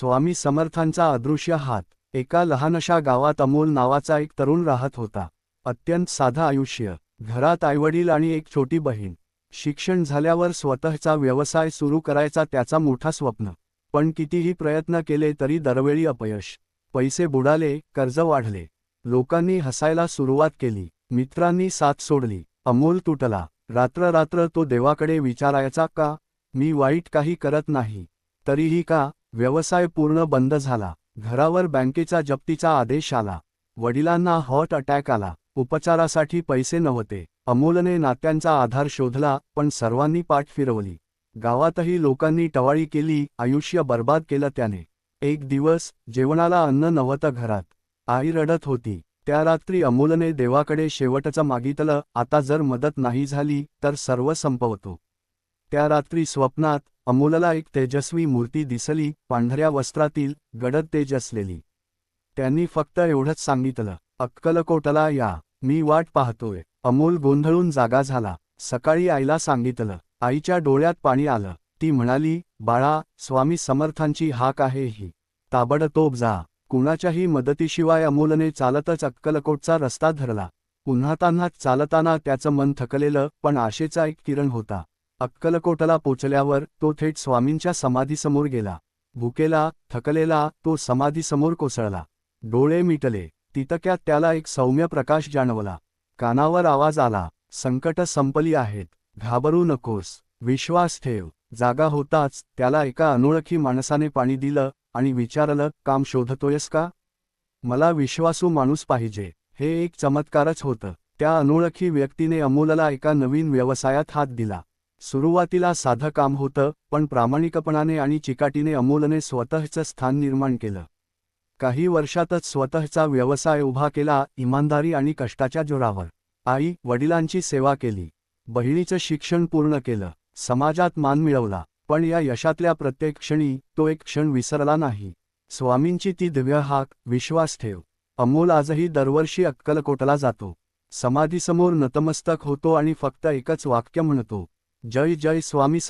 स्वामी समर्थांचा अदृश्य हात एका लहानशा गावात अमोल नावाचा एक तरुण राहत होता. अत्यंत साधा आयुष्य घरात आईवडील आणि एक छोटी बहीण. शिक्षण झाल्यावर स्वतःचा व्यवसाय सुरू करायचा त्याचा मोठा स्वप्न. पण कितीही प्रयत्न केले तरी दरवेळी अपयश. पैसे बुडाले कर्ज वाढले. लोकांनी हसायला सुरुवात केली. मित्रांनी साथ सोडली. अमोल तुटला. रात्र रात्र तो देवाकडे विचारायचा का? मी वाईट काही करत नाही. तरीही का? व्यवसाय पूर्ण बंद झाला. घरावर बँकेचा जप्तीचा आदेश आला. वडिलांना हॉट अटॅक आला. उपचारासाठी पैसे नव्हते. अमोलने नात्यांचा आधार शोधला पण सर्वांनी पाठ फिरवली. गावातही लोकांनी टवाळी केली आयुष्य बर्बाद केलं त्याने. एक दिवस जेवणाला अन्न नव्हतं घरात. आई रडत होती. त्या रात्री अमोलने देवाकडे शेवटचं मागितलं आता जर मदत नाही झाली तर सर्व संपवतो. त्या रात्री स्वप्नात अमोलला एक तेजस्वी मूर्ती दिसली पांढऱ्या वस्त्रातील गडद तेज असलेली. त्यांनी फक्त एवढंच सांगितलं अक्कलकोटला या मी वाट पाहतोय. अमोल गोंधळून जागा झाला. सकाळी आईला सांगितलं आईच्या डोळ्यात पाणी आलं. ती म्हणाली बाळा स्वामी समर्थांची हाक आहे ही. ताबडतोब जा. कुणाच्याही मदतीशिवाय अमोलने चालतच अक्कलकोटचा रस्ता धरला. पुन्हा तान्हात चालताना त्याचं मन थकलेलं पण आशेचा एक किरण होता. अक्कलकोटला पोचल्यावर तो थेट स्वामींच्या समाधीसमोर गेला. भुकेला थकलेला तो समाधीसमोर कोसळला. डोळे मिटले. तितक्यात त्याला एक सौम्य प्रकाश जाणवला. कानावर आवाज आला. संकट संपली आहेत. घाबरू नकोस. विश्वास ठेव. जागा होताच त्याला एका अनोळखी माणसाने पाणी दिलं आणि विचारलं काम शोधतोयस का? मला विश्वासू माणूस पाहिजे. हे एक चमत्कारच होतं. त्या अनोळखी व्यक्तीने अमोलला एका नवीन व्यवसायात हात दिला. सुरुवातीला साधं काम होतं पण प्रामाणिकपणाने आणि चिकाटीने अमोलने स्वतःचं स्थान निर्माण केलं. काही वर्षातच स्वतःचा व्यवसाय उभा केला इमानदारी आणि कष्टाच्या जोरावर. आई वडिलांची सेवा केली. बहिणीचं शिक्षण पूर्ण केलं. समाजात मान मिळवला. पण या यशातल्या प्रत्येक क्षणी तो एक क्षण विसरला नाही. स्वामींची ती दिव्य हाक विश्वास ठेव. अमोल आजही दरवर्षी अक्कलकोटला जातो. समाधीसमोर नतमस्तक होतो आणि फक्त एकच वाक्य म्हणतो जय जय स्वामी